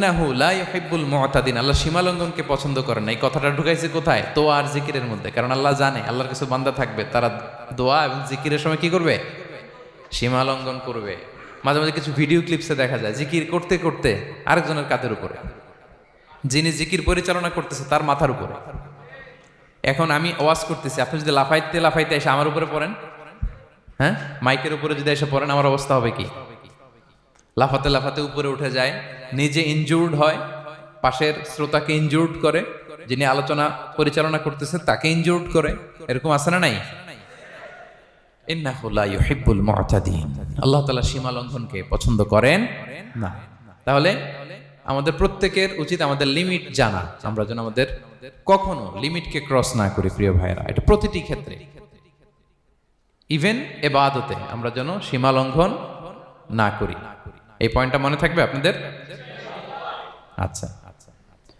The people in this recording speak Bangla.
ইন্নাহু লা ইউহিব্বুল আল্লাহ সীমা পছন্দ করেন এই কথাটা ঢুকাইছে কোথায়? তো আর জিকিরের মধ্যে। কারণ আল্লাহ জানে, আল্লাহর কিছু বান্দা থাকবে, তারা দোয়া এবং জিকিরের সময় কি করবে? সীমা লঙ্ঘন করবে। মাঝে মাঝে কিছু ভিডিও ক্লিপসে দেখা যায়, জিকির করতে করতে আরেকজনের কাঁধের উপরে। যিনি জিকির পরিচালনা করতেছে তার মাথার উপরে। এখন আমি ওয়াজ করতেছি, আপনি যদি লাফাইতে লাফাইতে এসে আমার উপরে পড়েন হ্যাঁ? মাইকের উপরে যদি এসে পড়েন, আমার অবস্থা হবে কি? লাফাতে লাফাতে উপরে উঠে যায়, নিজে ইনজুর্ড হয়, পাশের শ্রোতাকে ইনজুর্ড করে, যিনি আলোচনা পরিচালনা করতেছে তাকে ইনজুর্ড করে। এরকম আছে না নাই? আল্লাহ তাআলা সীমা লঙ্ঘনকে পছন্দ করেন না। তাহলে আমাদের প্রত্যেকের উচিত আমাদের লিমিট জানা। আমরা যেন আমাদের কখনো লিমিটকে ক্রস না করি, প্রিয় ভাইয়েরা। এটা প্রতিটি ক্ষেত্রে। ইভেন এবাদতে আমরা যেন সীমা লঙ্ঘন না করি। এই পয়েন্টটা মনে থাকবে আপনাদের? আচ্ছা।